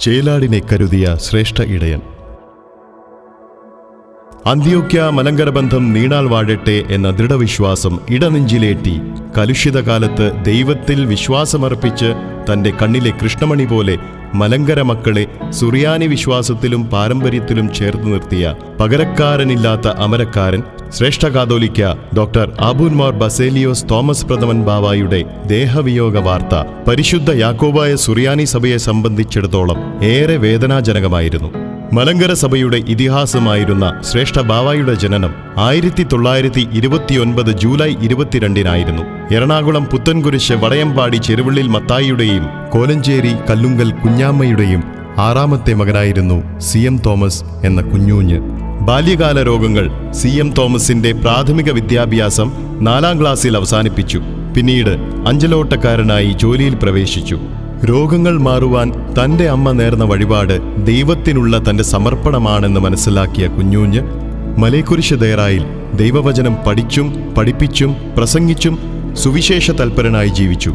ചേലാടിനെ കരുതിയ ശ്രേഷ്ഠ ഇടയൻ. അന്ത്യോക്യ മലങ്കര ബന്ധം നീണാൽ വാഴട്ടെ എന്ന ദൃഢവിശ്വാസം ഇടനെഞ്ചിലേറ്റി കലുഷിത കാലത്ത് ദൈവത്തിൽ വിശ്വാസമർപ്പിച്ച് തന്റെ കണ്ണിലെ കൃഷ്ണമണി പോലെ മലങ്കര മക്കളെ സുറിയാനി വിശ്വാസത്തിലും പാരമ്പര്യത്തിലും ചേർത്ത് നിർത്തിയ പകരക്കാരനില്ലാത്ത അമരക്കാരൻ ശ്രേഷ്ഠ കാതോലിക്ക ഡോക്ടർ ആബൂൻമാർ ബസേലിയോസ് തോമസ് പ്രഥമൻ ബാവായുടെ ദേഹവിയോഗ വാർത്ത. പരിശുദ്ധ യാക്കോബായ സുറിയാനി സഭയെ സംബന്ധിച്ചിടത്തോളം ഏറെ വേദനാജനകമായിരുന്നു. മലങ്കര സഭയുടെ ഇതിഹാസമായിരുന്ന ശ്രേഷ്ഠ ബാവായുടെ ജനനം ആയിരത്തി തൊള്ളായിരത്തി ഇരുപത്തിയൊൻപത് ജൂലൈ ഇരുപത്തിരണ്ടിനായിരുന്നു. എറണാകുളം പുത്തൻകുരിശ് വടയമ്പാടി ചെരുവള്ളിൽ മത്തായിയുടെയും കോലഞ്ചേരി കല്ലുങ്കൽ കുഞ്ഞാമ്മയുടെയും ആറാമത്തെ മകനായിരുന്നു സി എം തോമസ് എന്ന കുഞ്ഞൂഞ്ഞ്. ബാല്യകാല രോഗങ്ങൾ സി എം തോമസിന്റെ പ്രാഥമിക വിദ്യാഭ്യാസം നാലാം ക്ലാസ്സിൽ അവസാനിപ്പിച്ചു. പിന്നീട് അഞ്ചലോട്ടക്കാരനായി ജോലിയിൽ പ്രവേശിച്ചു. രോഗങ്ങൾ മാറുവാൻ തന്റെ അമ്മ നേർന്ന വഴിപാട് ദൈവത്തിനുള്ള തന്റെ സമർപ്പണമാണെന്ന് മനസ്സിലാക്കിയ കുഞ്ഞൂഞ്ഞ് മലയക്കുരിശ് ദേറായിൽ ദൈവവചനം പഠിച്ചും പഠിപ്പിച്ചും പ്രസംഗിച്ചും സുവിശേഷ തൽപരനായി ജീവിച്ചു.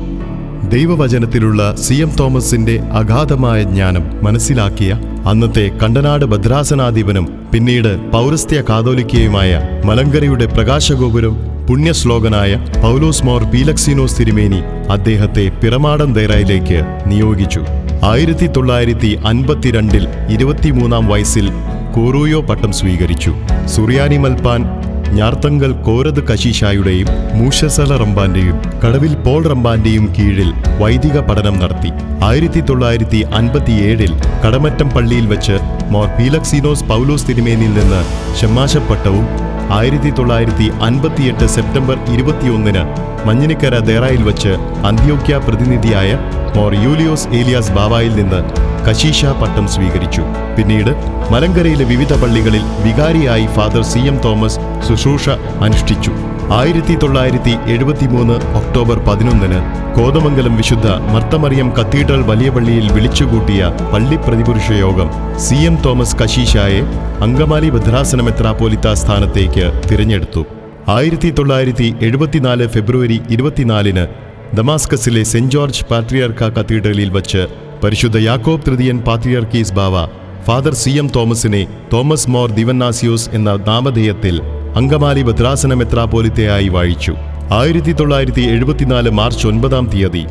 ദൈവവചനത്തിലുള്ള സി എം തോമസിന്റെ അഗാധമായ ജ്ഞാനം മനസ്സിലാക്കിയ അന്നത്തെ കണ്ടനാട് ഭദ്രാസനാധിപനും പിന്നീട് പൗരസ്ത്യ കാതോലിക്കയുമായ മലങ്കരയുടെ പ്രകാശഗോപുരം പുണ്യശ്ലോകനായ പൗലോസ് മോർ പീലക്സിനോസ് തിരുമേനി അദ്ദേഹത്തെ പിറമാടം ദേറായിലേക്ക് നിയോഗിച്ചു. ആയിരത്തി തൊള്ളായിരത്തി അൻപത്തിരണ്ടിൽ ഇരുപത്തിമൂന്നാം വയസ്സിൽ കോറൂയോ പട്ടം സ്വീകരിച്ചു. സുറിയാനി മൽപ്പാൻ ഞാർത്തങ്കൽ കോരത് കശീഷായുടെയും മൂഷസല റമ്പാന്റെയും കടവിൽ പോൾ റമ്പാന്റെയും കീഴിൽ വൈദിക പഠനം നടത്തി. ആയിരത്തി തൊള്ളായിരത്തി അൻപത്തിയേഴിൽ കടമറ്റം പള്ളിയിൽ വെച്ച് മോർ പീലക്സിനോസ് പൗലോസ് തിരുമേനിൽ നിന്ന് ഷമ്മാശപ്പട്ടവും ആയിരത്തി തൊള്ളായിരത്തി അൻപത്തിയെട്ട് സെപ്റ്റംബർ ഇരുപത്തിയൊന്നിന് മഞ്ഞിനിക്കര ദേറായിൽ വച്ച് അന്ത്യോക്യ പ്രതിനിധിയായ മോർ യൂലിയോസ് ഏലിയാസ് ബാവായിൽ നിന്ന് കശീഷ പട്ടം സ്വീകരിച്ചു. പിന്നീട് മലങ്കരയിലെ വിവിധ പള്ളികളിൽ വികാരിയായി ഫാദർ സി എം തോമസ് ശുശ്രൂഷ അനുഷ്ഠിച്ചു. ആയിരത്തി തൊള്ളായിരത്തി എഴുപത്തിമൂന്ന് ഒക്ടോബർ പതിനൊന്നിന് കോതമംഗലം വിശുദ്ധ മർത്തമറിയം കത്തീഡ്രൽ വലിയ പള്ളിയിൽ വിളിച്ചുകൂട്ടിയ പള്ളി പ്രതിപുരുഷ യോഗം സി എം തോമസ് കശീഷായെ അങ്കമാലി ഭദ്രാസന മെത്രാപ്പോലിത്ത സ്ഥാനത്തേക്ക് തിരഞ്ഞെടുത്തു. ആയിരത്തി തൊള്ളായിരത്തി എഴുപത്തിനാല് ഫെബ്രുവരി ഇരുപത്തിനാലിന് ദമാസ്കസിലെ സെന്റ് ജോർജ് പാട്രിയാർക്ക കത്തീഡ്രലിൽ വച്ച് പരിശുദ്ധ യാക്കോബ് തൃതീയൻ പാത്രിയാർക്കീസ് ബാവ ഫാദർ സി എം തോമസിനെ തോമസ് മോർ ദിവന്നാസിയോസ് എന്ന നാമധേയത്തിൽ അങ്കമാലി ഭദ്രാസന മെത്രാപോലിത്തയായി വാഴിച്ചു. ആയിരത്തി തൊള്ളായിരത്തി എഴുപത്തിനാല് മാർച്ച് ഒൻപതാം തീയതി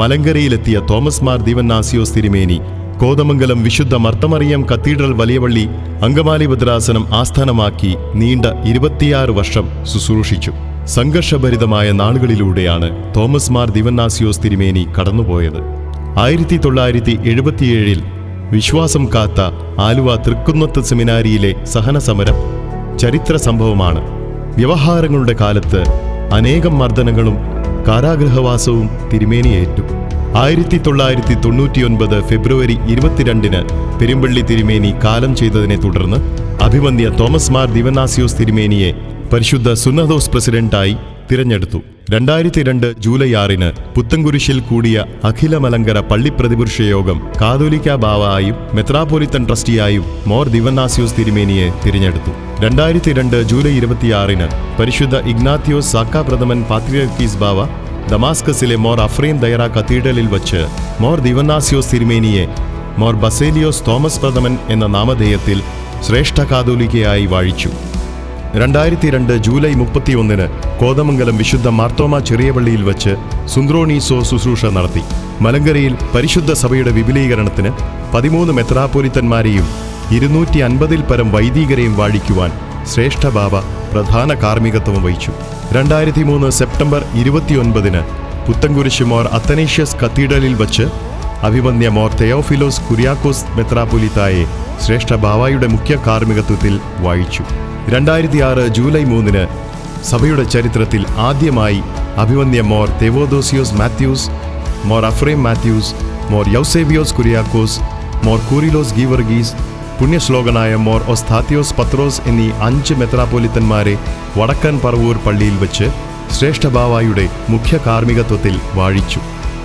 മലങ്കരയിലെത്തിയ തോമസ് മാർ ദിവന്നാസിയോസ് തിരുമേനി കോതമംഗലം വിശുദ്ധ മർത്തമറിയം കത്തീഡ്രൽ വലിയവള്ളി അങ്കമാലി ഭദ്രാസനം ആസ്ഥാനമാക്കി നീണ്ട ഇരുപത്തിയാറ് വർഷം ശുശ്രൂഷിച്ചു. സംഘർഷഭരിതമായ നാളുകളിലൂടെയാണ് തോമസ് മാർ ദിവന്നാസിയോസ് തിരുമേനി കടന്നുപോയത്. ആയിരത്തി തൊള്ളായിരത്തി എഴുപത്തിയേഴിൽ വിശ്വാസം കാത്ത ആലുവ തൃക്കുന്നത്ത് സെമിനാരിയിലെ സഹനസമരം ചരിത്ര സംഭവമാണ്. വ്യവഹാരങ്ങളുടെ കാലത്ത് അനേകം മർദ്ദനങ്ങളും കാരാഗ്രഹവാസവും തിരുമേനിയേറ്റു ആയിരത്തി തൊള്ളായിരത്തി തൊണ്ണൂറ്റിയൊൻപത് ഫെബ്രുവരി ഇരുപത്തിരണ്ടിന് പെരുമ്പള്ളി തിരുമേനി കാലം ചെയ്തതിനെ തുടർന്ന് അഭിമന്യ തോമസ് മാർ ദിവനാസിയോസ് തിരുമേനിയെ പരിശുദ്ധ സുന്നദോസ് പ്രസിഡന്റായി തിരഞ്ഞെടുത്തു. രണ്ടായിരത്തി രണ്ട് ജൂലൈ ആറിന് പുത്തൻകുരിശിൽ കൂടിയ അഖില മലങ്കര പള്ളി പ്രതിപുരുഷ യോഗം കാതോലിക്ക ബാവായും മെത്രാപോലിത്തൻ ട്രസ്റ്റിയായും മോർ ദിവനാസ്യോസ് തിരുമേനിയെ തിരഞ്ഞെടുത്തു. രണ്ടായിരത്തി രണ്ട് ജൂലൈ ഇരുപത്തിയാറിന് പരിശുദ്ധ ഇഗ്നാത്തിയോസ് സാക്ക പ്രഥമൻ പാത്രിയർക്കീസ് ബാവ ദമാസ്കസിലെ മോർ അഫ്രീം ദയറ കത്തീഡ്രലിൽ വച്ച് മോർ ദിവനാസ്യോസ് തിരുമേനിയെ മോർ ബസേലിയോസ് തോമസ് പ്രഥമൻ എന്ന നാമധേയത്തിൽ ശ്രേഷ്ഠ കാതോലികയായി വാഴിച്ചു. രണ്ടായിരത്തി രണ്ട് ജൂലൈ മുപ്പത്തിയൊന്നിന് കോതമംഗലം വിശുദ്ധ മാർത്തോമ ചെറിയപള്ളിയിൽ വച്ച് സുന്ദ്രോണീസോ ശുശ്രൂഷ നടത്തി. മലങ്കരയിൽ പരിശുദ്ധ സഭയുടെ വിപുലീകരണത്തിന് പതിമൂന്ന് മെത്രാപോലിത്തന്മാരെയും ഇരുന്നൂറ്റി അൻപതിൽ പരം വൈദികരെയും വാഴിക്കുവാൻ ശ്രേഷ്ഠ ബാബ പ്രധാന കാർമ്മികത്വം വഹിച്ചു. രണ്ടായിരത്തി മൂന്ന് സെപ്റ്റംബർ ഇരുപത്തിയൊൻപതിന് പുത്തൻകുരിശ് മോർ അത്തനേഷ്യസ് കത്തീഡ്രലിൽ വച്ച് അഭിമന്യ മോർ തെയോഫിലോസ് കുര്യാക്കോസ് മെത്രാപൊലിത്തായെ ശ്രേഷ്ഠ ബാവായുടെ മുഖ്യ കാർമ്മികത്വത്തിൽ വായിച്ചു രണ്ടായിരത്തി ആറ് ജൂലൈ മൂന്നിന് സഭയുടെ ചരിത്രത്തിൽ ആദ്യമായി അഭിമന്യ more തെവോദോസിയോസ് Mathews Mor Aphrem Mathews Mor യൗസേബിയോസ് Kuriakose more Coorilos Geevarghese പുണ്യശ്ലോകനായ മോർ ഒസ്താത്തിയോസ് പത്രോസ് എന്നീ അഞ്ച് മെത്രാപോലിത്തന്മാരെ വടക്കൻ പറവൂർ പള്ളിയിൽ വെച്ച് ശ്രേഷ്ഠ ബാവായുടെ മുഖ്യ കാർമ്മികത്വത്തിൽ വാഴിച്ചു.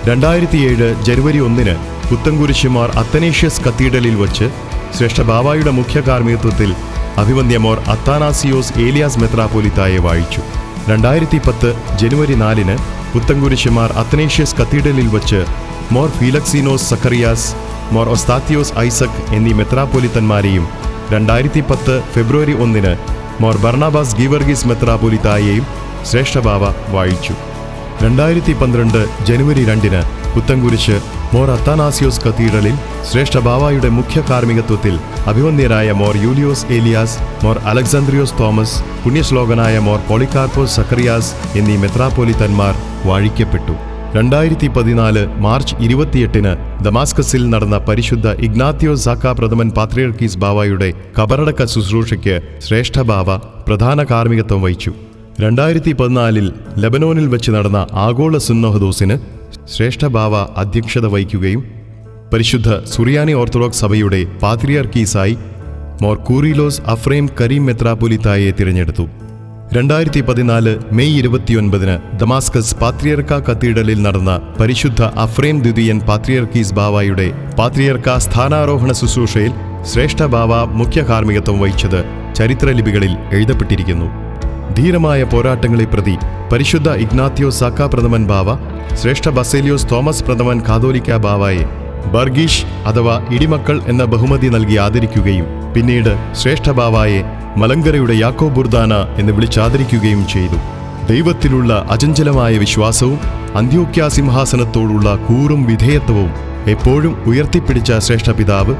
രണ്ടായിരത്തിയേഴ് ജനുവരി ഒന്നിന് പുത്തൻകുരിശുമാർ അത്തനേഷ്യസ് കത്തീഡ്രലിൽ വച്ച് ശ്രേഷ്ഠ ബാവായുടെ മുഖ്യ കാർമ്മികത്വത്തിൽ അഭിമന്യ മോർ അത്താനാസിയോസ് ഏലിയാസ് മെത്രാപോലിത്തായെ വായിച്ചു രണ്ടായിരത്തി പത്ത് ജനുവരി നാലിന് പുത്തൻകുരിശുമാർ അത്തനേഷ്യസ് കത്തീഡ്രലിൽ വച്ച് മോർ ഫീലക്സീനോസ് സക്കറിയാസ് മോർ ഒസ്താത്തിയോസ് ഐസക് എന്നീ മെത്രാപോലിത്തന്മാരെയും രണ്ടായിരത്തി പത്ത് ഫെബ്രുവരി ഒന്നിന് മോർ ബർണാബാസ് ഗീവർഗീസ് മെത്രാപോലിത്തായെയും ശ്രേഷ്ഠബാവ വായിച്ചു രണ്ടായിരത്തി പന്ത്രണ്ട് ജനുവരി രണ്ടിന് പുത്തൻകുരിശ് മോർ അത്താനാസിയോസ് കത്തീഡ്രലിൽ ശ്രേഷ്ഠ ബാവായുടെ മുഖ്യ കാർമ്മികത്വത്തിൽ അഭിവന്യരായ മോർ Yulios Elias more Alexandrios Thomas പുണ്യശ്ലോകനായ മോർ പോളിക്കാർപ്പോസ് സക്കറിയാസ് എന്നീ മെത്രാപ്പോലിത്തന്മാർ വാഴിക്കപ്പെട്ടു. രണ്ടായിരത്തി പതിനാല് മാർച്ച് ഇരുപത്തിയെട്ടിന് ദമാസ്കസിൽ നടന്ന പരിശുദ്ധ ഇഗ്നാത്തിയോ സാക്ക പ്രഥമൻ പാത്രിയർക്കീസ് ബാവയുടെ കബറടക്ക ശുശ്രൂഷയ്ക്ക് ശ്രേഷ്ഠ ബാവ പ്രധാന കാർമ്മികത്വം വഹിച്ചു. രണ്ടായിരത്തി പതിനാലിൽ ലബനോനിൽ വെച്ച് നടന്ന ആഗോള സുന്നഹദോസിന് ശ്രേഷ്ഠ ബാവ അധ്യക്ഷത വഹിക്കുകയും പരിശുദ്ധ സുറിയാനി ഓർത്തഡോക്സ് സഭയുടെ പാത്രിയാർക്കീസായി മോർ കൂറിലോസ് അഫ്രൈം കരീം മെത്രാപൊലിത്തായെ തിരഞ്ഞെടുത്തു. രണ്ടായിരത്തി പതിനാല് മെയ് ഇരുപത്തിയൊൻപതിന് ദമാസ്കസ് പാത്രിയർക്ക കത്തീഡലിൽ നടന്ന പരിശുദ്ധ അഫ്രൈം ദ്വിതീയൻ പാത്രിയർക്കീസ് ബാവായുടെ പാത്രിയർക്ക സ്ഥാനാരോഹണ ശുശ്രൂഷയിൽ ശ്രേഷ്ഠ ബാവ മുഖ്യ കാർമ്മികത്വം വഹിച്ചത് ചരിത്രലിപികളിൽ എഴുതപ്പെട്ടിരിക്കുന്നു. ധീരമായ പോരാട്ടങ്ങളെ പ്രതി പരിശുദ്ധ ഇഗ്നാത്തിയോ സാക്ക പ്രഥമൻ ബാവ ശ്രേഷ്ഠ ബസേലിയോസ് തോമസ് പ്രഥമൻ കാതോലിക്ക ബാവായെ ബർഗീഷ് അഥവാ ഇടിമക്കൾ എന്ന ബഹുമതി നൽകി ആദരിക്കുകയും പിന്നീട് ശ്രേഷ്ഠ ബാവായെ മലങ്കരയുടെ യാക്കോ ബുർദാന എന്ന് വിളിച്ചാദരിക്കുകയും ചെയ്തു. ദൈവത്തിലുള്ള അചഞ്ചലമായ വിശ്വാസവും അന്ത്യോക്യ സിംഹാസനത്തോടുള്ള കൂറും വിധേയത്വവും എപ്പോഴും ഉയർത്തിപ്പിടിച്ച ശ്രേഷ്ഠ പിതാവ്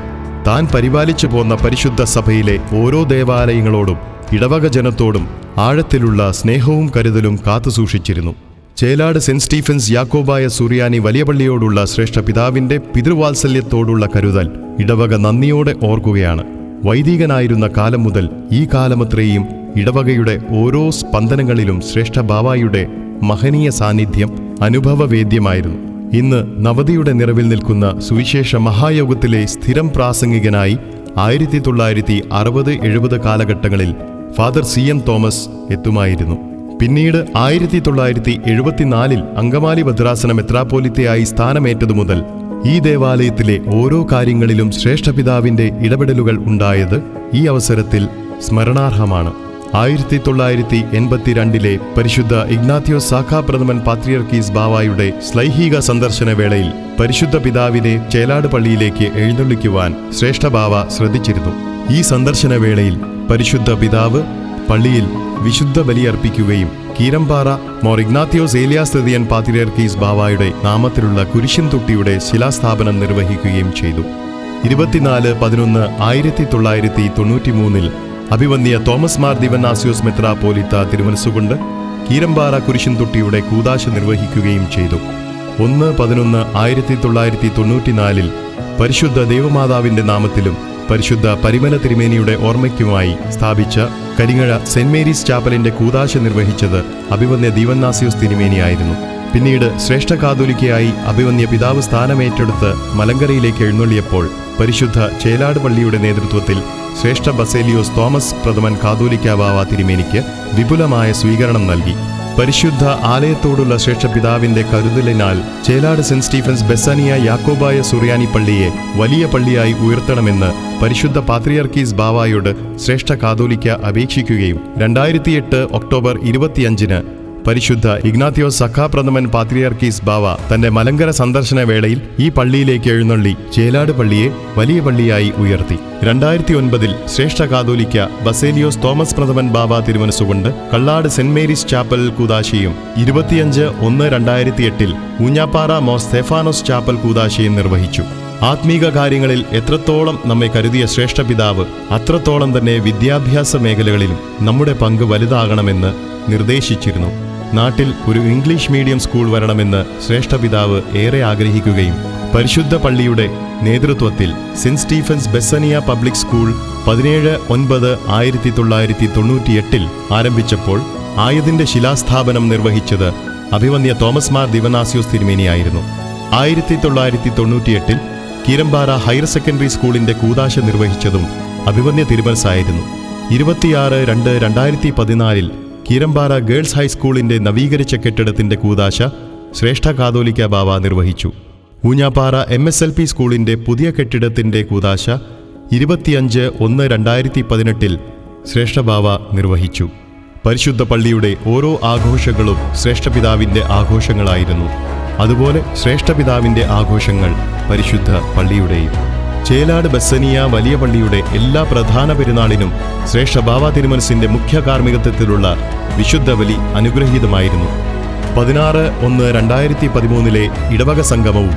താൻ പരിപാലിച്ചു പോന്ന പരിശുദ്ധ സഭയിലെ ഓരോ ദേവാലയങ്ങളോടും ഇടവക ജനത്തോടും ആഴത്തിലുള്ള സ്നേഹവും കരുതലും കാത്തുസൂക്ഷിച്ചിരുന്നു ചേലാട് സെന്റ് സ്റ്റീഫൻസ് യാക്കോബായ സുറിയാനി വലിയ പള്ളിയോടുള്ള ശ്രേഷ്ഠ പിതാവിന്റെ പിതൃവാത്സല്യത്തോടുള്ള കരുതൽ ഇടവക നന്ദിയോടെ ഓർക്കുകയാണ്. വൈദികനായിരുന്ന കാലം മുതൽ ഈ കാലമത്രയും ഇടവകയുടെ ഓരോ സ്പന്ദനങ്ങളിലും ശ്രേഷ്ഠ ബാവായുടെ മഹനീയ സാന്നിധ്യം അനുഭവവേദ്യമായിരുന്നു. ഇന്ന് നവതിയുടെ നിറവിൽ നിൽക്കുന്ന സുവിശേഷ മഹായോഗത്തിലെ സ്ഥിരം പ്രാസംഗികനായി ആയിരത്തി തൊള്ളായിരത്തി അറുപത് എഴുപത് കാലഘട്ടങ്ങളിൽ ഫാദർ സി എം തോമസ് എത്തുമായിരുന്നു. പിന്നീട് ആയിരത്തി തൊള്ളായിരത്തി എഴുപത്തിനാലിൽ അങ്കമാലി ഭദ്രാസന മെത്രാപ്പോലിത്തയായി സ്ഥാനമേറ്റതു മുതൽ ഈ ദേവാലയത്തിലെ ഓരോ കാര്യങ്ങളിലും ശ്രേഷ്ഠപിതാവിന്റെ ഇടപെടലുകൾ ഉണ്ടായത് ഈ അവസരത്തിൽ സ്മരണാർഹമാണ്. ആയിരത്തി തൊള്ളായിരത്തി എൺപത്തിരണ്ടിലെ പരിശുദ്ധ ഇഗ്നാത്തിയോ സാഖാ പ്രഥമൻ പാത്രിയർക്കീസ് ബാവായുടെ ശ്ലൈഹിക സന്ദർശന വേളയിൽ പരിശുദ്ധ പിതാവിനെ ചേലാട് പള്ളിയിലേക്ക് എഴുന്നള്ളിക്കുവാൻ ശ്രേഷ്ഠ ബാവ ശ്രദ്ധിച്ചിരുന്നു. ഈ സന്ദർശന വേളയിൽ പരിശുദ്ധ പിതാവ് പള്ളിയിൽ വിശുദ്ധ ബലിയർപ്പിക്കുകയും കീരമ്പാറ മോർ ഇഗ്നാത്തിയോസ് ഏലിയാസ്തൃതിയൻ പാത്രിയർക്കീസ് ബാവായുടെ നാമത്തിലുള്ള കുരിശിൻ തുട്ടിയുടെ ശിലാസ്ഥാപനം നിർവഹിക്കുകയും ചെയ്തു. ഇരുപത്തിനാല് പതിനൊന്ന് ആയിരത്തി തൊള്ളായിരത്തി തൊണ്ണൂറ്റിമൂന്നിൽ അഭിവന്യ തോമസ് മാർ ദിവനാസിയോസ് മെത്രാപോലിത്ത തിരുമനസ്സുകൊണ്ട് കീരമ്പാറ കുരിശിൻ തൊട്ടിയുടെ കൂതാശ നിർവഹിക്കുകയും ചെയ്തു. ഒന്ന് പതിനൊന്ന് ആയിരത്തി തൊള്ളായിരത്തി തൊണ്ണൂറ്റിനാലിൽ പരിശുദ്ധ ദേവമാതാവിന്റെ നാമത്തിലും പരിശുദ്ധ പരിമല തിരുമേനിയുടെ ഓർമ്മയ്ക്കുമായി സ്ഥാപിച്ച കരിങ്ങഴ സെന്റ് മേരീസ് ചാപ്പലിന്റെ കൂതാശ നിർവഹിച്ചത് അഭിവന്യ ദീവന്നാസിയോസ് തിരുമേനിയായിരുന്നു. പിന്നീട് ശ്രേഷ്ഠ കാതോലിക്കയായി അഭിവന്യ പിതാവ് സ്ഥാനമേറ്റെടുത്ത് മലങ്കരയിലേക്ക് എഴുന്നള്ളിയപ്പോൾ പരിശുദ്ധ ചേലാട് പള്ളിയുടെ നേതൃത്വത്തിൽ ശ്രേഷ്ഠ ബസേലിയോസ് തോമസ് പ്രഥമൻ കാതോലിക്ക ബാവ തിരുമേനിക്ക് വിപുലമായ സ്വീകരണം നൽകി. പരിശുദ്ധ ആലയത്തോടുള്ള ശ്രേഷ്ഠ പിതാവിന്റെ കരുതലിനാൽ ചേലാട് സെന്റ് സ്റ്റീഫൻസ് ബെസാനിയ യാക്കോബായ സുറിയാനി പള്ളിയെ വലിയ പള്ളിയായി ഉയർത്തണമെന്ന് പരിശുദ്ധ പാത്രിയർക്കീസ് ബാവായോട് ശ്രേഷ്ഠ കാതോലിക്ക അപേക്ഷിക്കുകയും രണ്ടായിരത്തിയെട്ട് ഒക്ടോബർ ഇരുപത്തിയഞ്ചിന് പരിശുദ്ധ ഇഗ്നാത്തിയോ സഖാപ്രഥമൻ പാത്രിയാർക്കീസ് ബാവ തന്റെ മലങ്കര സന്ദർശന വേളയിൽ ഈ പള്ളിയിലേക്ക് എഴുന്നള്ളി ചേലാട് പള്ളിയെ വലിയ പള്ളിയായി ഉയർത്തി. രണ്ടായിരത്തി ഒൻപതിൽ ശ്രേഷ്ഠ കാതോലിക്ക ബസേലിയോസ് തോമസ് പ്രഥമൻ ബാബ തിരുമനസുകൊണ്ട് കള്ളാട് സെന്റ് മേരീസ് ചാപ്പൽ കൂതാശിയും ഇരുപത്തിയഞ്ച് ഒന്ന് രണ്ടായിരത്തി എട്ടിൽ ഊഞ്ഞാപ്പാറ മോസ് സ്തേഫാനോസ് ചാപ്പൽ കൂതാശിയും നിർവഹിച്ചു. ആത്മീക കാര്യങ്ങളിൽ എത്രത്തോളം നമ്മെ കരുതിയ ശ്രേഷ്ഠ പിതാവ് അത്രത്തോളം തന്നെ വിദ്യാഭ്യാസ മേഖലകളിലും നമ്മുടെ പങ്ക് വലുതാകണമെന്ന് നിർദ്ദേശിച്ചിരുന്നു. നാട്ടിൽ ഒരു ഇംഗ്ലീഷ് മീഡിയം സ്കൂൾ വരണമെന്ന് ശ്രേഷ്ഠ പിതാവ് ഏറെ ആഗ്രഹിക്കുകയും പരിശുദ്ധ പള്ളിയുടെ നേതൃത്വത്തിൽ saint Stephen's Besania public school പതിനേഴ് ഒൻപത് ആയിരത്തി തൊള്ളായിരത്തി തൊണ്ണൂറ്റിയെട്ടിൽ ആരംഭിച്ചപ്പോൾ ആയതിന്റെ ശിലാസ്ഥാപനം നിർവഹിച്ചത് അഭിവന്യ തോമസ് മാർ ദിവനാസിയോസ് തിരുമേനിയായിരുന്നു. ആയിരത്തി തൊള്ളായിരത്തി തൊണ്ണൂറ്റിയെട്ടിൽ കീരമ്പാറ ഹയർ സെക്കൻഡറി സ്കൂളിന്റെ കൂതാശ നിർവഹിച്ചതും അഭിവന്യ തിരുമനസായിരുന്നു. ഇരുപത്തിയാറ് രണ്ട് രണ്ടായിരത്തി പതിനാലിൽ കീരമ്പാറ ഗേൾസ് ഹൈസ്കൂളിന്റെ നവീകരിച്ച കെട്ടിടത്തിന്റെ കൂതാശ ശ്രേഷ്ഠ കാതോലിക്ക ബാവ നിർവഹിച്ചു. Oonjappara M S L P സ്കൂളിന്റെ പുതിയ കെട്ടിടത്തിന്റെ കൂതാശ ഇരുപത്തിയഞ്ച് ഒന്ന് രണ്ടായിരത്തി പതിനെട്ടിൽ ശ്രേഷ്ഠ ബാവ നിർവഹിച്ചു. പരിശുദ്ധ പള്ളിയുടെ ഓരോ ആഘോഷങ്ങളും ശ്രേഷ്ഠപിതാവിന്റെ ആഘോഷങ്ങളായിരുന്നു. അതുപോലെ ശ്രേഷ്ഠപിതാവിന്റെ ആഘോഷങ്ങൾ പരിശുദ്ധ പള്ളിയുടെയും. ചേലാട് ബസ്സനിയ വലിയ പള്ളിയുടെ എല്ലാ പ്രധാന പെരുന്നാളിനും ശ്രേഷ്ഠ ബാബ തിരുമനസിന്റെ മുഖ്യ കാർമ്മികത്വത്തിലുള്ള വിശുദ്ധ ബലി അനുഗ്രഹീതമായിരുന്നു. പതിനാറ് ഒന്ന് രണ്ടായിരത്തി പതിമൂന്നിലെ ഇടവക സംഗമവും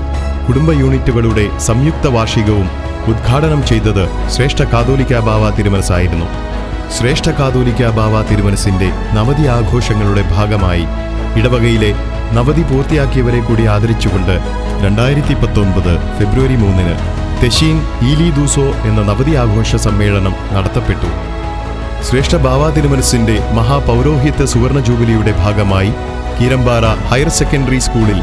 കുടുംബ യൂണിറ്റുകളുടെ സംയുക്ത വാർഷികവും ഉദ്ഘാടനം ചെയ്തത് ശ്രേഷ്ഠ കാതോലിക്ക ബാവ തിരുമനസായിരുന്നു. ശ്രേഷ്ഠ കാതോലിക്ക ബാവ തിരുമനസിന്റെ നവതി ആഘോഷങ്ങളുടെ ഭാഗമായി ഇടവകയിലെ നവതി പൂർത്തിയാക്കിയവരെ കൂടി ആദരിച്ചുകൊണ്ട് രണ്ടായിരത്തി പത്തൊൻപത് ഫെബ്രുവരി മൂന്നിന് തെഷീൻ ഈലി ദൂസോ എന്ന നവതി ആഘോഷ സമ്മേളനം നടത്തപ്പെട്ടു. ശ്രേഷ്ഠ ബാവ തിരുമനസിന്റെ മഹാപൗരോഹിത്യ സുവർണ ജൂബിലിയുടെ ഭാഗമായി കീരമ്പാറ ഹയർ സെക്കൻഡറി സ്കൂളിൽ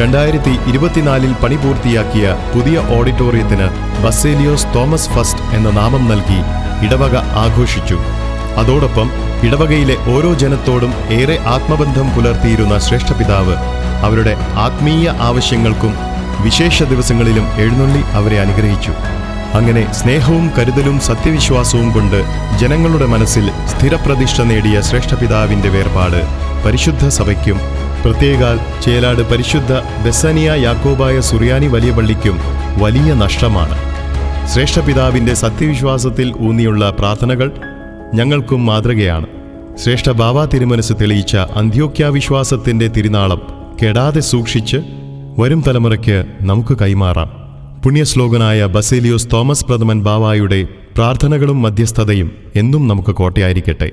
രണ്ടായിരത്തി ഇരുപത്തിനാലിൽ പണി പൂർത്തിയാക്കിയ പുതിയ ഓഡിറ്റോറിയത്തിന് ബസേലിയോസ് തോമസ് ഫസ്റ്റ് എന്ന നാമം നൽകി ഇടവക ആഘോഷിച്ചു. അതോടൊപ്പം ഇടവകയിലെ ഓരോ ജനത്തോടും ഏറെ ആത്മബന്ധം പുലർത്തിയിരുന്ന ശ്രേഷ്ഠ പിതാവ് അവരുടെ ആത്മീയ ആവശ്യങ്ങൾക്കും വിശേഷ ദിവസങ്ങളിലും എഴുന്നള്ളി അവരെ അനുഗ്രഹിച്ചു. അങ്ങനെ സ്നേഹവും കരുതലും സത്യവിശ്വാസവും കൊണ്ട് ജനങ്ങളുടെ മനസ്സിൽ സ്ഥിരപ്രതിഷ്ഠ നേടിയ ശ്രേഷ്ഠപിതാവിന്റെ വേർപാട് പരിശുദ്ധ സഭയ്ക്കും പ്രത്യേകാൽ ചേലാട് പരിശുദ്ധ ബെസാനിയ യാക്കോബായ സുറിയാനി വലിയ പള്ളിക്കും വലിയ നഷ്ടമാണ്. ശ്രേഷ്ഠപിതാവിന്റെ സത്യവിശ്വാസത്തിൽ ഊന്നിയുള്ള പ്രാർത്ഥനകൾ ഞങ്ങൾക്കും മാതൃകയാണ്. ശ്രേഷ്ഠ ബാബ തിരുമനസ് തെളിയിച്ച അന്ത്യോക്യാവിശ്വാസത്തിന്റെ തിരുനാളം കെടാതെ സൂക്ഷിച്ച് വരും തലമുറയ്ക്ക് നമുക്ക് കൈമാറാം. പുണ്യശ്ലോകനായ ബസേലിയോസ് തോമസ് പ്രഥമൻ ബാവായുടെ പ്രാർത്ഥനകളും മധ്യസ്ഥതയും എന്നും നമുക്ക് കോട്ടയായിരിക്കട്ടെ.